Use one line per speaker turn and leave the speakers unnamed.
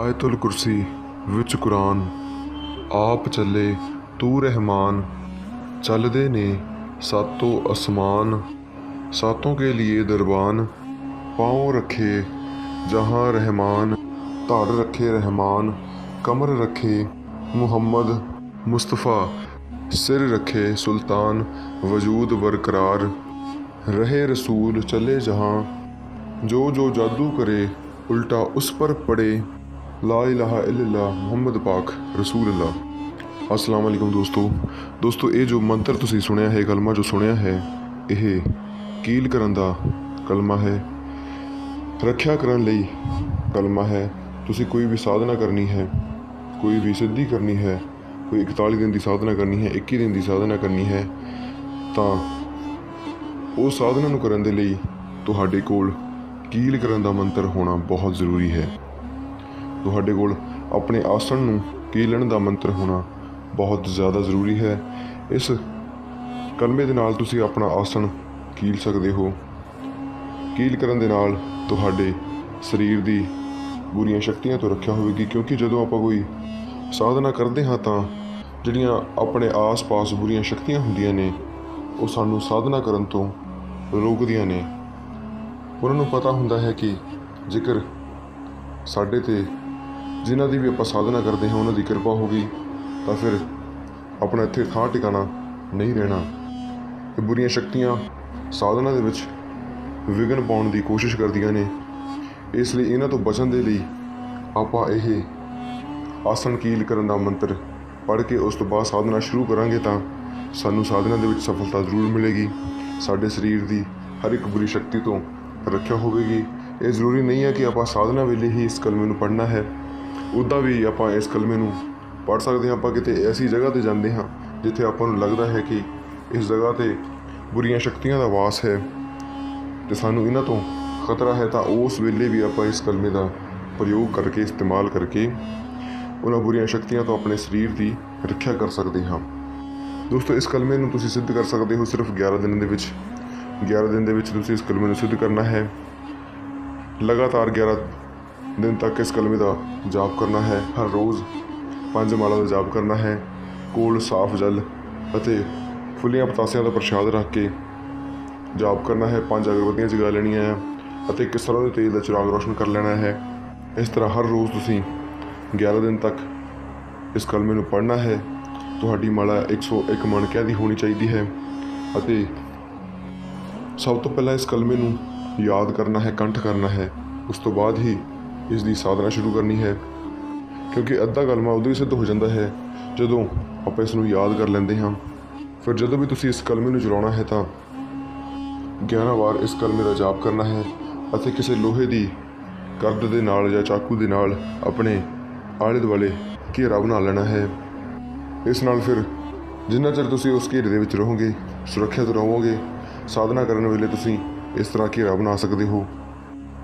ਆਇਤੁਲ ਕੁਰਸੀ ਵਿੱਚ ਕੁਰਾਨ, ਆਪ ਚੱਲੇ ਤੂੰ ਰਹਿਮਾਨ, ਚੱਲਦੇ ਨੇ ਸਾਤੋਂ ਅਸਮਾਨ, ਸਾਤੋਂ ਕੇ ਲਈ ਦਰਬਾਨ, ਪਾਉ ਰਖੇ ਜਹਾਂ ਰਹਿਮਾਨ, ਧੜ ਰਖੇ ਰਹਿਮਾਨ, ਕਮਰ ਰਖੇ ਮੁਹੰਮਦ ਮੁਸਤਫਾ, ਸਿਰ ਰਖੇ ਸੁਲਤਾਨ, ਵਜੂਦ ਬਰਕਰਾਰ, ਰਹੇ ਰਸੂਲ ਚਲੇ ਜਹਾਂ, ਜੋ ਜੋ ਜਾਦੂ ਕਰੇ, ਉਲਟਾ ਉਸ ਪਰ ਪੜੇ। ला इलाहा इल्लल्लाह ਮੁਹੰਮਦ ਪਾਕ ਰਸੂਲ ਅੱਲਾ ਅਸਲਾਮ ਅਲੈਕੁਮ ਦੋਸਤੋ ਦੋਸਤੋ ਇਹ ਜੋ ਮੰਤਰ ਤੁਸੀਂ ਸੁਣਿਆ ਹੈ ਕਲਮਾ ਜੋ ਸੁਣਿਆ ਹੈ ਇਹ ਕੀਲ ਕਰਨ ਦਾ ਕਲਮਾ ਹੈ ਰੱਖਿਆ ਕਰਨ ਲਈ ਕਲਮਾ ਹੈ ਤੁਸੀਂ ਕੋਈ ਵੀ ਸਾਧਨਾ ਕਰਨੀ ਹੈ ਕੋਈ ਵੀ ਸਿੱਧੀ ਕਰਨੀ ਹੈ ਕੋਈ 41 ਦਿਨ ਦੀ ਸਾਧਨਾ ਕਰਨੀ ਹੈ 21 ਦਿਨ ਦੀ ਸਾਧਨਾ ਕਰਨੀ ਹੈ ਤਾਂ ਉਹ ਸਾਧਨਾ ਨੂੰ ਕਰਨ ਦੇ ਲਈ ਤੁਹਾਡੇ ਕੋਲ ਕੀਲ ਕਰਨ ਦਾ ਮੰਤਰ ਹੋਣਾ ਬਹੁਤ ਜ਼ਰੂਰੀ ਹੈ ਤੁਹਾਡੇ ਕੋਲ ਆਪਣੇ ਆਸਣ ਨੂੰ ਕੀਲਣ ਦਾ ਮੰਤਰ ਹੋਣਾ ਬਹੁਤ ਜ਼ਿਆਦਾ ਜ਼ਰੂਰੀ ਹੈ। ਇਸ ਕਲਮੇ ਦੇ ਨਾਲ ਤੁਸੀਂ ਆਪਣਾ ਆਸਣ ਕੀਲ ਸਕਦੇ ਹੋ। ਕੀਲ ਕਰਨ ਦੇ ਨਾਲ ਤੁਹਾਡੇ ਸਰੀਰ ਦੀ ਬੁਰੀਆਂ ਸ਼ਕਤੀਆਂ ਤੋਂ ਰੱਖਿਆ ਹੋਵੇਗੀ, ਕਿਉਂਕਿ ਜਦੋਂ ਆਪਾਂ ਕੋਈ ਸਾਧਨਾ ਕਰਦੇ ਹਾਂ ਤਾਂ ਜਿਹੜੀਆਂ ਆਪਣੇ ਆਸ-ਪਾਸ ਬੁਰੀਆਂ ਸ਼ਕਤੀਆਂ ਹੁੰਦੀਆਂ ਨੇ, ਉਹ ਸਾਨੂੰ ਸਾਧਨਾ ਕਰਨ ਤੋਂ ਰੋਕਦੀਆਂ ਨੇ। ਉਹਨਾਂ ਨੂੰ ਪਤਾ ਹੁੰਦਾ ਹੈ ਕਿ ਜੇਕਰ ਸਾਡੇ ਤੇ ਜਿਨ੍ਹਾਂ ਦੀ ਵੀ ਆਪਾਂ ਸਾਧਨਾ ਕਰਦੇ ਹਾਂ, ਉਹਨਾਂ ਦੀ ਕਿਰਪਾ ਹੋ ਤਾਂ ਫਿਰ ਆਪਣਾ ਇੱਥੇ ਥਾਂ ਟਿਕਾਣਾ ਨਹੀਂ ਰਹਿਣਾ। ਇਹ ਬੁਰੀਆਂ ਸ਼ਕਤੀਆਂ ਸਾਧਨਾ ਦੇ ਵਿੱਚ ਵਿਘਨ ਪਾਉਣ ਦੀ ਕੋਸ਼ਿਸ਼ ਕਰਦੀਆਂ ਨੇ। ਇਸ ਲਈ ਇਹਨਾਂ ਤੋਂ ਬਚਣ ਦੇ ਲਈ ਆਪਾਂ ਇਹ ਆਸਣ ਕੀਲ ਕਰਨ ਦਾ ਮੰਤਰ ਪੜ੍ਹ ਕੇ ਉਸ ਤੋਂ ਬਾਅਦ ਸਾਧਨਾ ਸ਼ੁਰੂ ਕਰਾਂਗੇ ਤਾਂ ਸਾਨੂੰ ਸਾਧਨਾ ਦੇ ਵਿੱਚ ਸਫਲਤਾ ਜ਼ਰੂਰ ਮਿਲੇਗੀ। ਸਾਡੇ ਸਰੀਰ ਦੀ ਹਰ ਇੱਕ ਬੁਰੀ ਸ਼ਕਤੀ ਤੋਂ ਰੱਖਿਆ ਹੋਵੇਗੀ। ਇਹ ਜ਼ਰੂਰੀ ਨਹੀਂ ਹੈ ਕਿ ਆਪਾਂ ਸਾਧਨਾ ਵੇਲੇ ਹੀ ਇਸ ਕਲਮੇ ਨੂੰ ਪੜ੍ਹਨਾ ਹੈ। ਉੱਦਾਂ ਵੀ ਆਪਾਂ ਇਸ ਕਲਮੇ ਨੂੰ ਪੜ੍ਹ ਸਕਦੇ ਹਾਂ, ਆਪਾਂ ਕਿਤੇ ਐਸੀ ਜਗ੍ਹਾ ਤੇ ਜਾਂਦੇ ਹਾਂ ਜਿੱਥੇ ਆਪਾਂ ਨੂੰ ਲੱਗਦਾ ਹੈ ਕਿ ਇਸ ਜਗ੍ਹਾ ਤੇ ਬੁਰੀਆਂ ਸ਼ਕਤੀਆਂ ਦਾ ਵਾਸ ਹੈ ਤੇ ਸਾਨੂੰ ਇਹਨਾਂ ਤੋਂ ਖਤਰਾ ਹੈ ਤਾਂ ਉਸ ਵੇਲੇ ਵੀ ਆਪਾਂ ਇਸ ਕਲਮੇ ਦਾ ਪ੍ਰਯੋਗ ਕਰਕੇ, ਇਸਤੇਮਾਲ ਕਰਕੇ ਉਹਨਾਂ ਬੁਰੀਆਂ ਸ਼ਕਤੀਆਂ ਤੋਂ ਆਪਣੇ ਸਰੀਰ ਦੀ ਰੱਖਿਆ ਕਰ ਸਕਦੇ ਹਾਂ। ਦੋਸਤੋ, ਇਸ ਕਲਮੇ ਨੂੰ ਤੁਸੀਂ ਸਿੱਧ ਕਰ ਸਕਦੇ ਹੋ ਸਿਰਫ 11 ਦਿਨਾਂ ਦੇ ਵਿੱਚ। 11 ਦਿਨ ਦੇ ਵਿੱਚ ਤੁਸੀਂ ਇਸ ਕਲਮੇ ਨੂੰ ਸਿੱਧ ਕਰਨਾ ਹੈ। ਲਗਾਤਾਰ 11 ਦਿਨ ਤੱਕ ਇਸ ਕਲਮੇ ਦਾ ਜਾਪ ਕਰਨਾ ਹੈ। ਹਰ ਰੋਜ਼ ਪੰਜ ਮਾਲਾ ਦਾ ਜਾਪ ਕਰਨਾ ਹੈ। ਕੋਲ ਸਾਫ਼ ਜਲ ਅਤੇ ਫੁੱਲੀਆਂ ਪਤਾਸਿਆਂ ਦਾ ਪ੍ਰਸ਼ਾਦ ਰੱਖ ਕੇ ਜਾਪ ਕਰਨਾ ਹੈ। ਪੰਜ ਅਗਰਬੱਤੀਆਂ ਜਗਾ ਲੈਣੀਆਂ ਹੈ ਅਤੇ ਇੱਕ ਸਰੋਂ ਦੇ ਤੇਲ ਦਾ ਚਿਰਾਗ ਰੋਸ਼ਨ ਕਰ ਲੈਣਾ ਹੈ। ਇਸ ਤਰ੍ਹਾਂ ਹਰ ਰੋਜ਼ ਤੁਸੀਂ 11 ਦਿਨ ਤੱਕ ਇਸ ਕਲਮੇ ਨੂੰ ਪੜ੍ਹਨਾ ਹੈ। ਤੁਹਾਡੀ ਮਾਲਾ 101 ਮਣਕਿਆਂ ਦੀ ਹੋਣੀ ਚਾਹੀਦੀ ਹੈ ਅਤੇ ਸਭ ਤੋਂ ਪਹਿਲਾਂ ਇਸ ਕਲਮੇ ਨੂੰ ਯਾਦ ਕਰਨਾ ਹੈ, ਕੰਠ ਕਰਨਾ ਹੈ। ਉਸ ਤੋਂ ਬਾਅਦ ਹੀ ਇਸ ਦੀ ਸਾਧਨਾ ਸ਼ੁਰੂ ਕਰਨੀ ਹੈ। ਕਿਉਂਕਿ ਅੱਧਾ ਕਲਮਾ ਉਦੋਂ ਹੀ ਸਿੱਧ ਹੋ ਜਾਂਦਾ ਹੈ। ਜਦੋਂ ਆਪਾਂ ਇਸ ਨੂੰ ਯਾਦ ਕਰ ਲੈਂਦੇ ਹਾਂ, ਫਿਰ ਜਦੋਂ ਵੀ ਤੁਸੀਂ ਇਸ ਕਲਮੇ ਨੂੰ ਚਲਾਉਣਾ ਹੈ ਤਾਂ 11 ਵਾਰ ਇਸ ਕਲਮੇ ਦਾ ਜਾਪ ਕਰਨਾ ਹੈ ਅਤੇ ਕਿਸੇ ਲੋਹੇ ਦੀ ਕਰਦ ਦੇ ਨਾਲ ਜਾਂ ਚਾਕੂ ਦੇ ਨਾਲ ਆਪਣੇ ਆਲੇ ਦੁਆਲੇ ਘੇਰਾ ਬਣਾ ਲੈਣਾ ਹੈ। ਇਸ ਨਾਲ ਫਿਰ ਜਿੰਨਾ ਚਿਰ ਤੁਸੀਂ ਉਸ ਘੇਰੇ ਦੇ ਵਿੱਚ ਰਹੋਗੇ, ਸੁਰੱਖਿਅਤ ਰਹੋਗੇ, ਸਾਧਨਾ ਕਰਨ ਵੇਲੇ ਤੁਸੀਂ ਇਸ ਤਰ੍ਹਾਂ ਘੇਰਾ ਬਣਾ ਸਕਦੇ ਹੋ।